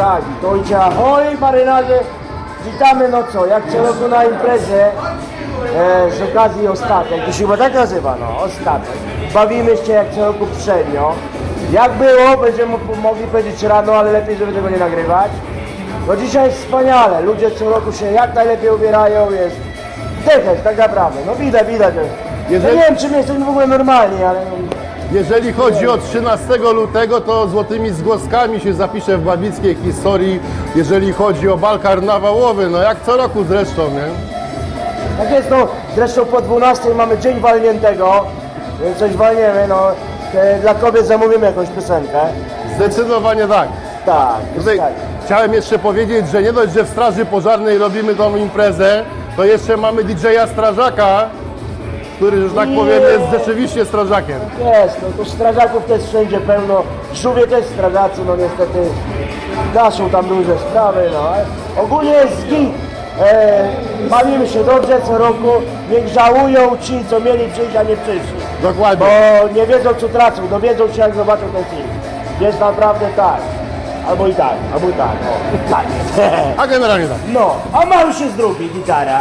Tak, i to idzie ahoj marynarze. Witamy, no co, jak co roku na imprezie e, z okazji ostatek, to się chyba tak nazywa, no, ostatek. Bawimy się jak co roku przednio. Jak było, będziemy mogli powiedzieć rano, ale lepiej, żeby tego nie nagrywać. No dzisiaj jest wspaniale, ludzie co roku się jak najlepiej ubierają, jest dekes, tak naprawdę, no widać, widać. Ja Jeżeli- nie wiem, czy my jesteśmy w ogóle normalni, ale... Jeżeli chodzi o 13 lutego, to złotymi zgłoskami się zapisze w babickiej historii, jeżeli chodzi o bal karnawałowy, no jak co roku zresztą, nie? Tak jest, no zresztą po 12 mamy dzień walniętego, więc coś walniemy, no. E, Dla kobiet zamówimy jakąś piosenkę. Zdecydowanie tak. Tak, Tutaj tak. chciałem jeszcze powiedzieć, że nie dość, że w Straży Pożarnej robimy tą imprezę, to jeszcze mamy DJ-a Strażaka, który, że tak powiem, jest rzeczywiście strażakiem. Jest, no to strażaków też wszędzie pełno. Żółwie też strażacy, no niestety gaszą tam duże sprawy, no. Ogólnie jest git. E, bawimy się dobrze co roku, niech żałują ci, co mieli przyjść, a nie przyszli. Dokładnie. Bo nie wiedzą co tracą, dowiedzą się jak zobaczą ten film. Jest naprawdę tak. Albo i tak, albo i tak. O, tak jest. A generalnie tak. No, a Marusz jest drugi, gitara.